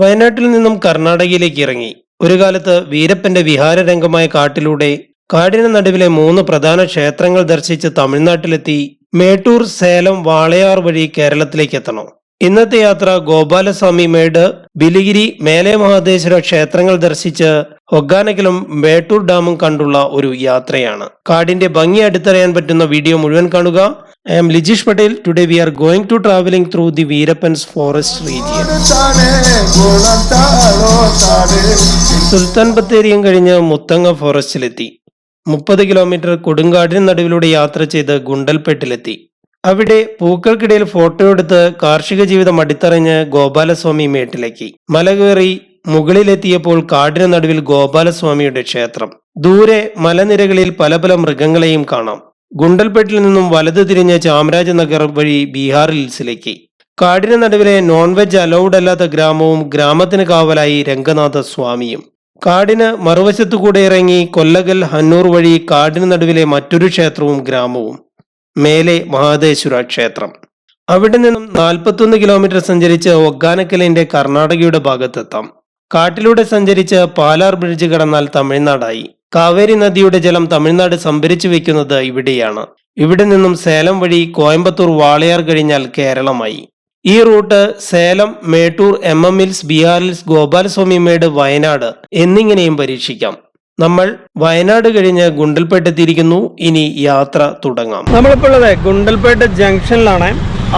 വയനാട്ടിൽ നിന്നും കർണാടകയിലേക്ക് ഇറങ്ങി. ഒരു കാലത്ത് വീരപ്പന്റെ വിഹാരരംഗമായ കാട്ടിലൂടെ കാടിന് നടുവിലെ മൂന്ന് പ്രധാന ക്ഷേത്രങ്ങൾ ദർശിച്ച് തമിഴ്നാട്ടിലെത്തി മേട്ടൂർ സേലം വാളയാർ വഴി കേരളത്തിലേക്ക് എത്തണം. ഇന്നത്തെ യാത്ര ഗോപാലസ്വാമി മേട് ബിലിഗിരി മേലെ മഹാദേശ്വര ക്ഷേത്രങ്ങൾ ദർശിച്ച് ഒഗാനക്കലും മേട്ടൂർ ഡാമും കണ്ടുള്ള ഒരു യാത്രയാണ്. കാടിന്റെ ഭംഗി അടുത്തറിയാൻ പറ്റുന്ന വീഡിയോ മുഴുവൻ കാണുക. I am Lijeesh Patel today we are going to travelling through the Veerappan's forest region Sultan ബത്തേരിയും കഴിഞ്ഞ് മുത്തങ്ങ ഫോറസ്റ്റിലെത്തി മുപ്പത് കിലോമീറ്റർ കൊടുങ്കാടിന് നടുവിലൂടെ യാത്ര ചെയ്ത് ഗുണ്ടൽപേട്ടിലെത്തി. അവിടെ പൂക്കൾക്കിടയിൽ ഫോട്ടോ എടുത്ത് കാർഷിക ജീവിതം അടിത്തറഞ്ഞ് ഗോപാലസ്വാമി മേട്ടിലേക്ക്. മല കയറി മുകളിലെത്തിയപ്പോൾ കാടിന് നടുവിൽ ഗോപാലസ്വാമിയുടെ ക്ഷേത്രം. ദൂരെ മലനിരകളിൽ പല പല മൃഗങ്ങളെയും കാണാം. ഗുണ്ടൽപേട്ടിൽ നിന്നും വലത് തിരിഞ്ഞ് ചാമരാജനഗർ വഴി ബീഹാർ ഹിൽസിലേക്ക് കാടിന് നടുവിലെ നോൺ വെജ് അലൗഡ് അല്ലാത്ത ഗ്രാമവും ഗ്രാമത്തിന് കാവലായി രംഗനാഥ സ്വാമിയും. കാടിന് മറുവശത്തു കൂടെ ഇറങ്ങി കൊല്ലകൽ ഹന്നൂർ വഴി കാടിന് നടുവിലെ മറ്റൊരു ക്ഷേത്രവും ഗ്രാമവും. മേലെ മഹാദേശ്വര ക്ഷേത്രം. അവിടെ നിന്നും നാൽപ്പത്തൊന്ന് കിലോമീറ്റർ സഞ്ചരിച്ച് ഒഗാനക്കലിന്റെ കർണാടകയുടെ ഭാഗത്തെത്താം. കാട്ടിലൂടെ സഞ്ചരിച്ച് പാലാർ ബ്രിഡ്ജ് കടന്നാൽ തമിഴ്നാടായി. കാവേരി നദിയുടെ ജലം തമിഴ്നാട് സംഭരിച്ചു വെക്കുന്നത് ഇവിടെയാണ്. ഇവിടെ നിന്നും സേലം വഴി കോയമ്പത്തൂർ വാളയാർ കഴിഞ്ഞാൽ കേരളമായി. ഈ route Salem Mettur M M hills B R hills Gopalaswamy മേട് വയനാട് എന്നിങ്ങനെയും പരീക്ഷിക്കാം. നമ്മൾ വയനാട് കഴിഞ്ഞ് ഗുണ്ടൽപേട്ട എത്തിയിരിക്കുന്നു ഇനി യാത്ര തുടങ്ങാം. നമ്മളിപ്പോൾ ഉള്ളത് ഗുണ്ടൽപേട്ട ജംഗ്ഷനിലാണ്.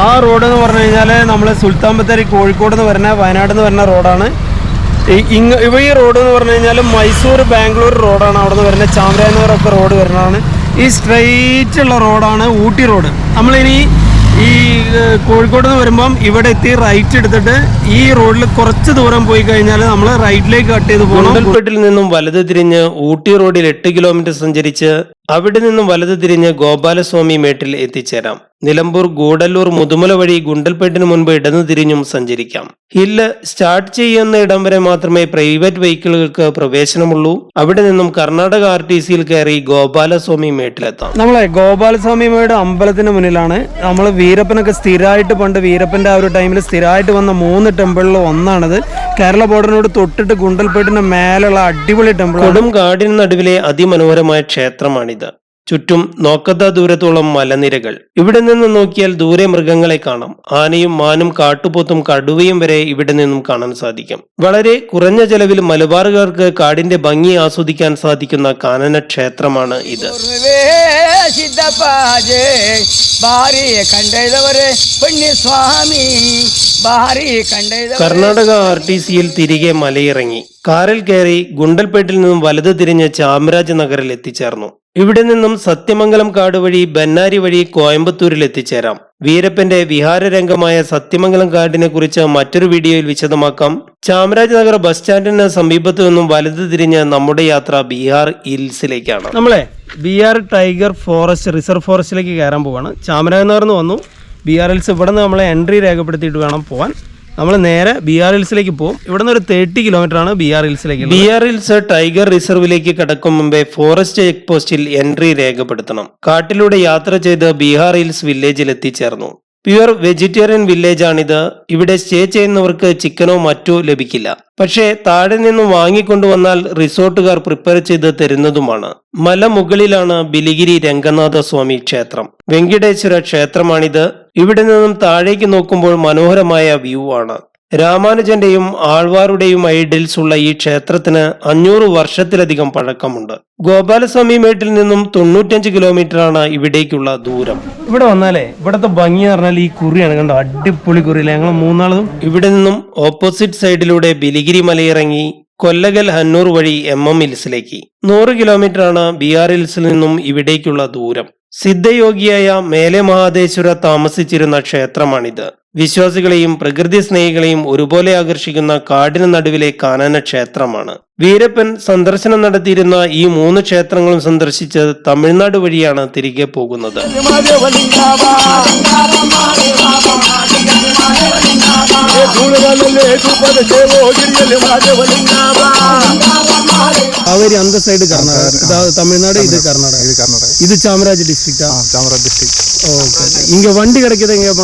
ആ റോഡ് എന്ന് പറഞ്ഞു കഴിഞ്ഞാൽ നമ്മൾ സുൽത്താൻ ബത്തേരി കോഴിക്കോട് എന്ന് പറഞ്ഞ വയനാട് എന്ന് പറഞ്ഞ റോഡാണ്. ഇങ്ങ ഇവ ഈ റോഡ് എന്ന് പറഞ്ഞു കഴിഞ്ഞാൽ മൈസൂർ ബാംഗ്ലൂർ റോഡാണ് അവിടെ നിന്ന് വരുന്നത് ചാമരാനഗറൊക്കെ റോഡ് വരുന്നതാണ്. ഈ സ്ട്രെയിറ്റ് ഉള്ള റോഡാണ് ഊട്ടി റോഡ് നമ്മളിനി ഈ കോഴിക്കോട് നിന്ന് വരുമ്പം ഇവിടെ എത്തി റൈറ്റ് എടുത്തിട്ട് ഈ റോഡിൽ കുറച്ച് ദൂരം പോയി കഴിഞ്ഞാൽ നമ്മൾ റൈറ്റിലേക്ക് കട്ട് ചെയ്ത് പോകണം നിന്നും വലത് തിരിഞ്ഞ് ഊട്ടി റോഡിൽ എട്ട് കിലോമീറ്റർ സഞ്ചരിച്ച് അവിടെ നിന്നും വലത് തിരിഞ്ഞ് ഗോപാലസ്വാമി മേട്ടിൽ എത്തിച്ചേരാം. നിലമ്പൂർ ഗൂഡല്ലൂർ മുതുമല വഴി ഗുണ്ടൽപേട്ടിന് മുൻപ് ഇടന്നു തിരിഞ്ഞും സഞ്ചരിക്കാം. ഹില്ല് സ്റ്റാർട്ട് ചെയ്യുന്ന ഇടം വരെ മാത്രമേ പ്രൈവറ്റ് വെഹിക്കിളുകൾക്ക് പ്രവേശനമുള്ളൂ. അവിടെ നിന്നും കർണാടക ആർ ടി സിയിൽ കയറി ഗോപാലസ്വാമി മേട്ടിലെത്താം. നമ്മളെ ഗോപാലസ്വാമിയുടെ അമ്പലത്തിന് മുന്നിലാണ്. നമ്മൾ വീരപ്പനൊക്കെ സ്ഥിരമായിട്ട് പണ്ട് വീരപ്പന്റെ ആ ഒരു ടൈമിൽ സ്ഥിരമായിട്ട് വന്ന മൂന്ന് ടെമ്പിളിൽ ഒന്നാണത്. കേരള ബോർഡറിനോട് തൊട്ടിട്ട് ഗുണ്ടൽപേട്ടിന്റെ മേലുള്ള അടിപൊളി ടെമ്പിൾ കൊടും കാടിന് നടുവിലെ അതിമനോഹരമായ ക്ഷേത്രമാണിത്. ചുറ്റും നോക്കത്ത ദൂരത്തോളം മലനിരകൾ. ഇവിടെ നിന്ന് നോക്കിയാൽ ദൂരെ മൃഗങ്ങളെ കാണാം. ആനയും മാനും കാട്ടുപോത്തും കടുവയും വരെ ഇവിടെ നിന്നും കാണാൻ സാധിക്കും. വളരെ കുറഞ്ഞ ചെലവിൽ മലബാറുകാർക്ക് കാടിന്റെ ഭംഗി ആസ്വദിക്കാൻ സാധിക്കുന്ന കാനന ക്ഷേത്രമാണ് ഇത്. കർണാടക ആർ ടി സിയിൽ തിരികെ മലയിറങ്ങി. കാറിൽ കയറി ഗുണ്ടൽപേട്ടിൽ നിന്നും വലത് തിരിഞ്ഞ് ചാമരാജ് നഗറിൽ എത്തിച്ചേർന്നു. ഇവിടെ നിന്നും സത്യമംഗലം കാട് വഴി ബന്നാരി വഴി കോയമ്പത്തൂരിൽ എത്തിച്ചേരാം. വീരപ്പന്റെ വിഹാരരംഗമായ സത്യമംഗലം കാടിനെ കുറിച്ച് മറ്റൊരു വീഡിയോയിൽ വിശദമാക്കാം. ചാമരാജനഗർ ബസ് സ്റ്റാൻഡിന് സമീപത്തു നിന്നും വലത് തിരിഞ്ഞ് നമ്മുടെ യാത്ര ബീഹാർ ഹിൽസിലേക്കാണ്. നമ്മളെ B R tiger forest reserve ഫോറസ്റ്റിലേക്ക് കയറാൻ പോവാണ്. ചാമരാജനഗറിൽ നിന്ന് വന്നു. ബീഹാർ ഹിൽസ് ഇവിടെ നിന്ന് നമ്മളെ എൻട്രി രേഖപ്പെടുത്തിയിട്ട് വേണം പോകാൻ നമ്മൾ നേരെ ബി ആർ ഹിൽസിലേക്ക് പോകും ഇവിടെ നിന്ന് ഒരു തേർട്ടി കിലോമീറ്റർ ആണ് ബി ആർ ഹിൽസിലേക്ക് ബി ആർ ഹിൽസ് ടൈഗർ റിസർവിലേക്ക് കടക്കും മുമ്പേ ഫോറസ്റ്റ് ചെക്ക് പോസ്റ്റിൽ എൻട്രി രേഖപ്പെടുത്തണം. കാട്ടിലൂടെ യാത്ര ചെയ്ത് ബീഹാർ ഹിൽസ് വില്ലേജിൽ എത്തിച്ചേർന്നു. പ്യുവർ വെജിറ്റേറിയൻ വില്ലേജ് ആണിത് ഇവിടെ സ്റ്റേ ചെയ്യുന്നവർക്ക് ചിക്കനോ മറ്റോ ലഭിക്കില്ല. പക്ഷേ താഴെ നിന്നും വാങ്ങിക്കൊണ്ടുവന്നാൽ റിസോർട്ടുകാർ പ്രിപ്പയർ ചെയ്ത് തരുന്നതുമാണ്. മലമുകളിലാണ് ബിലിഗിരി രംഗനാഥ സ്വാമി ക്ഷേത്രം. വെങ്കിടേശ്വര ക്ഷേത്രമാണിത്. ഇവിടെ നിന്നും താഴേക്ക് നോക്കുമ്പോൾ മനോഹരമായ വ്യൂ ആണ്. രാമാനുജന്റെയും ആൾവാറുടെയും ഐഡിൽസ് ഉള്ള ഈ ക്ഷേത്രത്തിന് അഞ്ഞൂറ് വർഷത്തിലധികം പഴക്കമുണ്ട്. ഗോപാലസ്വാമി മേട്ടിൽ നിന്നും തൊണ്ണൂറ്റഞ്ച് കിലോമീറ്റർ ആണ് ഇവിടേക്കുള്ള ദൂരം. ഇവിടെ വന്നാലേ ഇവിടത്തെ ഭംഗി എന്ന് പറഞ്ഞാൽ ഈ കുറിയാണ്. കണ്ടോ? അടിപൊളി കുറിയില്ലേ? ഞങ്ങൾ മൂന്നാളും. ഇവിടെ നിന്നും ഓപ്പോസിറ്റ് സൈഡിലൂടെ ബിലിഗിരി മലയിറങ്ങി കൊല്ലകൽ ഹന്നൂർ വഴി എം എം ഹിൽസിലേക്ക്. നൂറ് കിലോമീറ്റർ ആണ് ബി ആർ ഹിൽസിൽ നിന്നും ഇവിടേക്കുള്ള ദൂരം. സിദ്ധയോഗിയായ മേലെ മഹാദേശ്വര താമസിച്ചിരുന്ന ക്ഷേത്രമാണിത്. വിശ്വാസികളെയും പ്രകൃതി സ്നേഹികളെയും ഒരുപോലെ ആകർഷിക്കുന്ന കാടിന് നടുവിലെ കാനന ക്ഷേത്രമാണ്. വീരപ്പൻ സന്ദർശനം നടത്തിയിരുന്ന ഈ മൂന്ന് ക്ഷേത്രങ്ങളും സന്ദർശിച്ച് തമിഴ്നാട് വഴിയാണ് തിരികെ പോകുന്നത്. കാവേരി അന്ത സൈഡ് കർണാടക. തമിഴ്നാട് ഇത് കർണാടക. இது காமராஜ் டிஸ்ட்ரிக்டா காமராஜ் டிஸ்ட்ரிக்ட் ஓகே இங்கே வண்டி கிடைக்கிது எங்கே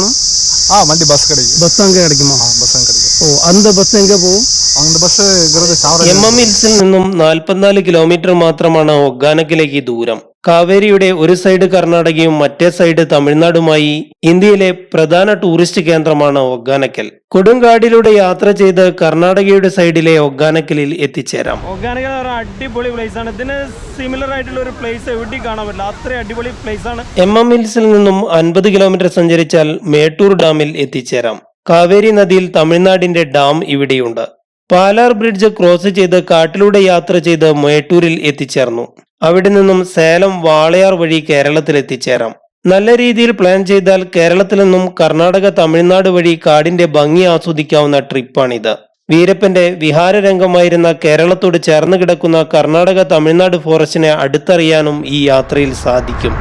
ஆ வண்டி பஸ் கிடைக்கும் பஸ் அங்கே கிடைக்குமா ஆ பஸ் அங்கே கிடைக்கும் ஓ அந்த பஸ் எங்கே போகும் அந்த பஸ்ஸுங்கிறது சாவர എം എം ഹിൽസിൽ നിന്നും നാൽപ്പത്തിനാല് കിലോമീറ്റർ മാത്രമാണ് ഒഗാനക്കിലേക്ക് ദൂരം കാവേരിയുടെ ഒരു സൈഡ് കർണാടകയും മറ്റേ സൈഡ് തമിഴ്നാടുമായി ഇന്ത്യയിലെ പ്രധാന ടൂറിസ്റ്റ് കേന്ദ്രമാണ് ഒഗ്ഗാനക്കൽ കൊടുങ്കാടിലൂടെ യാത്ര ചെയ്ത് കർണാടകയുടെ സൈഡിലെ ഒഗ്ഗാനക്കലിൽ എത്തിച്ചേരാം. ഒഗ്ഗാനക്കൽ അടിപൊളി പ്ലേസ് ആണ്. ഇതിന് സിമിലർ ആയിട്ടുള്ള ഒരു പ്ലേസ് എവിടെ കാണാൻ പറ്റില്ല. അത്രയും അടിപൊളി പ്ലേസ് ആണ്. എം എം ഹിൽസിൽ നിന്നും അൻപത് കിലോമീറ്റർ സഞ്ചരിച്ചാൽ മേട്ടൂർ ഡാമിൽ എത്തിച്ചേരാം. കാവേരി നദിയിൽ തമിഴ്നാടിന്റെ ഡാം ഇവിടെയുണ്ട്. പാലാർ ബ്രിഡ്ജ് ക്രോസ് ചെയ്ത് കാട്ടിലൂടെ യാത്ര ചെയ്ത് മേട്ടൂരിൽ എത്തിച്ചേർന്നു. അവിടെ നിന്നും സേലം വാളയാർ വഴി കേരളത്തിൽ എത്തിച്ചേരാം നല്ല രീതിയിൽ പ്ലാൻ ചെയ്താൽ കേരളത്തിൽ നിന്നും കർണാടക തമിഴ്നാട് വഴി കാടിന്റെ ഭംഗി ആസ്വദിക്കാവുന്ന ട്രിപ്പാണിത്. വീരപ്പന്റെ വിഹാരരംഗമായിരുന്ന കേരളത്തോട് ചേർന്ന് കിടക്കുന്ന കർണാടക തമിഴ്നാട് ഫോറസ്റ്റിനെ അടുത്തറിയാനും ഈ യാത്രയിൽ സാധിക്കും.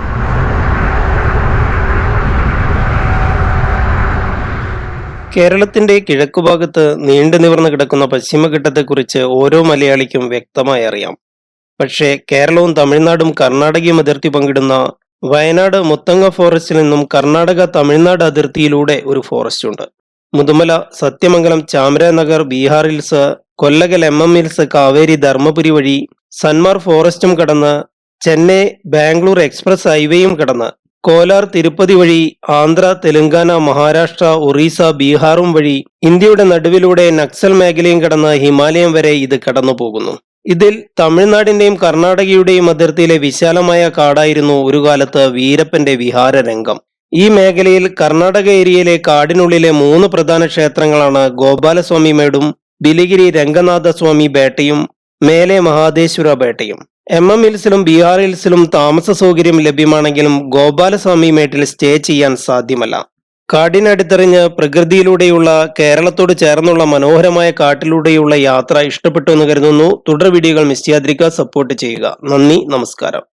കേരളത്തിന്റെ കിഴക്കുഭാഗത്ത് നീണ്ടു നിവർന്നു കിടക്കുന്ന പശ്ചിമഘട്ടത്തെക്കുറിച്ച് ഓരോ മലയാളിക്കും വ്യക്തമായി അറിയാം. പക്ഷേ കേരളവും തമിഴ്നാടും കർണാടകയും അതിർത്തി പങ്കിടുന്ന വയനാട് മുത്തങ്ങ ഫോറസ്റ്റിൽ നിന്നും കർണാടക തമിഴ്നാട് അതിർത്തിയിലൂടെ ഒരു ഫോറസ്റ്റ് ഉണ്ട്. Mudumalai Sathyamangalam Chamarajanagar B R hills Kollegal M M hills Kaveri Dharmapuri വഴി സന്മാർ ഫോറസ്റ്റും കടന്ന് ചെന്നൈ ബാംഗ്ലൂർ എക്സ്പ്രസ് ഹൈവേയും കടന്ന് കോലാർ തിരുപ്പതി വഴി ആന്ധ്ര തെലങ്കാന മഹാരാഷ്ട്ര ഒറീസ ബീഹാറും വഴി ഇന്ത്യയുടെ നടുവിലൂടെ നക്സൽ മേഖലയും കടന്ന് ഹിമാലയം വരെ ഇത് കടന്നു പോകുന്നു ഇതിൽ തമിഴ്നാടിന്റെയും കർണാടകയുടെയും അതിർത്തിയിലെ വിശാലമായ കാടായിരുന്നു ഒരു കാലത്ത് വീരപ്പന്റെ വിഹാര രംഗം ഈ മേഖലയിൽ കർണാടക ഏരിയയിലെ കാടിനുള്ളിലെ മൂന്ന് പ്രധാന ക്ഷേത്രങ്ങളാണ് ഗോപാലസ്വാമി മേടും ബിലിഗിരി രംഗനാഥസ്വാമി ബേട്ടയും മേലെ മഹാദേശ്വര ബേട്ടയും. എം എം ഹിൽസിലും ബീഹാർ ഹിൽസിലും താമസ സൗകര്യം ലഭ്യമാണെങ്കിലും ഗോപാലസ്വാമി മേട്ടിൽ സ്റ്റേ ചെയ്യാൻ സാധ്യമല്ല. കാടിനടുത്തെറിഞ്ഞ് പ്രകൃതിയിലൂടെയുള്ള കേരളത്തോട് ചേർന്നുള്ള മനോഹരമായ കാട്ടിലൂടെയുള്ള യാത്ര ഇഷ്ടപ്പെട്ടു എന്ന് കരുതുന്നു. തുടർ വീഡിയോകൾ മിസ് ചെയ്യാതിരിക്കുക. സപ്പോർട്ട് ചെയ്യുക. നന്ദി. നമസ്കാരം.